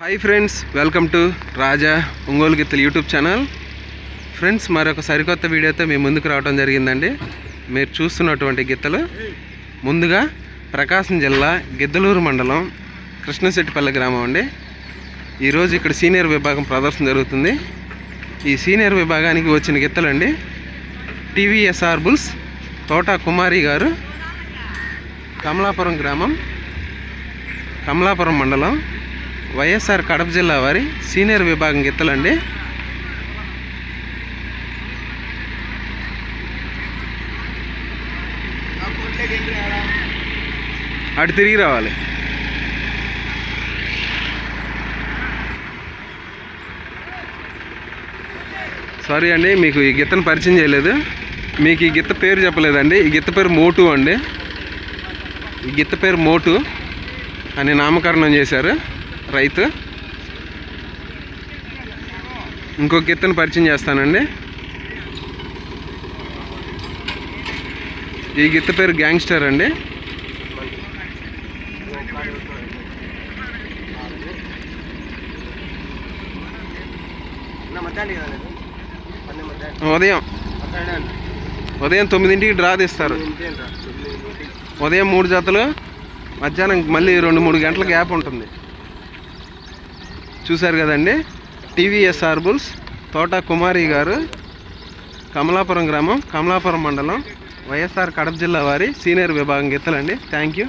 Hi friends welcome to Raja Ongole గిత్తలు YouTube channel friends మరొక సరికొత్త వీడియోతో మీ ముందుకు రావడం జరిగిందండి. మీరు చూస్తున్నటువంటి గిత్తలు ముందుగా ప్రకాశం జిల్లా గిద్దలూరు మండలం కృష్ణశెట్టిపల్లి గ్రామం అండి. ఈరోజు ఇక్కడ సీనియర్ విభాగం ప్రదర్శన జరుగుతుంది. ఈ సీనియర్ విభాగానికి వచ్చిన గిత్తలండి టీవీఎస్ఆర్ బుల్స్ తోట కుమారి గారు కమలాపురం గ్రామం కమలాపురం మండలం వైఎస్ఆర్ కడప జిల్లా వారి సీనియర్ విభాగం గిత్తలండి. అటు తిరిగి రావాలి. సారీ అండి మీకు ఈ గిత్తను పరిచయం చేయలేదు. మీకు ఈ గిత్త పేరు చెప్పలేదండి. ఈ గిత్త పేరు మోటు అండి. ఈ గిత్త పేరు మోటు అని నామకరణం చేశారు. రైతు. ఇంకో ఎత్తును పరిచయం చేస్తానండి. ఈ గిత్త పేరు గ్యాంగ్స్టర్ అండి. ఉదయం. ఉదయం తొమ్మిదింటికి డ్రా తీస్తారు. ఉదయం మూడు జతలు మధ్యాహ్నం మళ్ళీ రెండు మూడు గంటల గ్యాప్ ఉంటుంది. చూశారు కదండి? టీవీఎస్ ఆర్బుల్స్ తోట కుమారి గారు కమలాపురం గ్రామం కమలాపురం మండలం వైఎస్ఆర్ కడప జిల్లా వారి సీనియర్ విభాగం గిత్తలండి. Thank you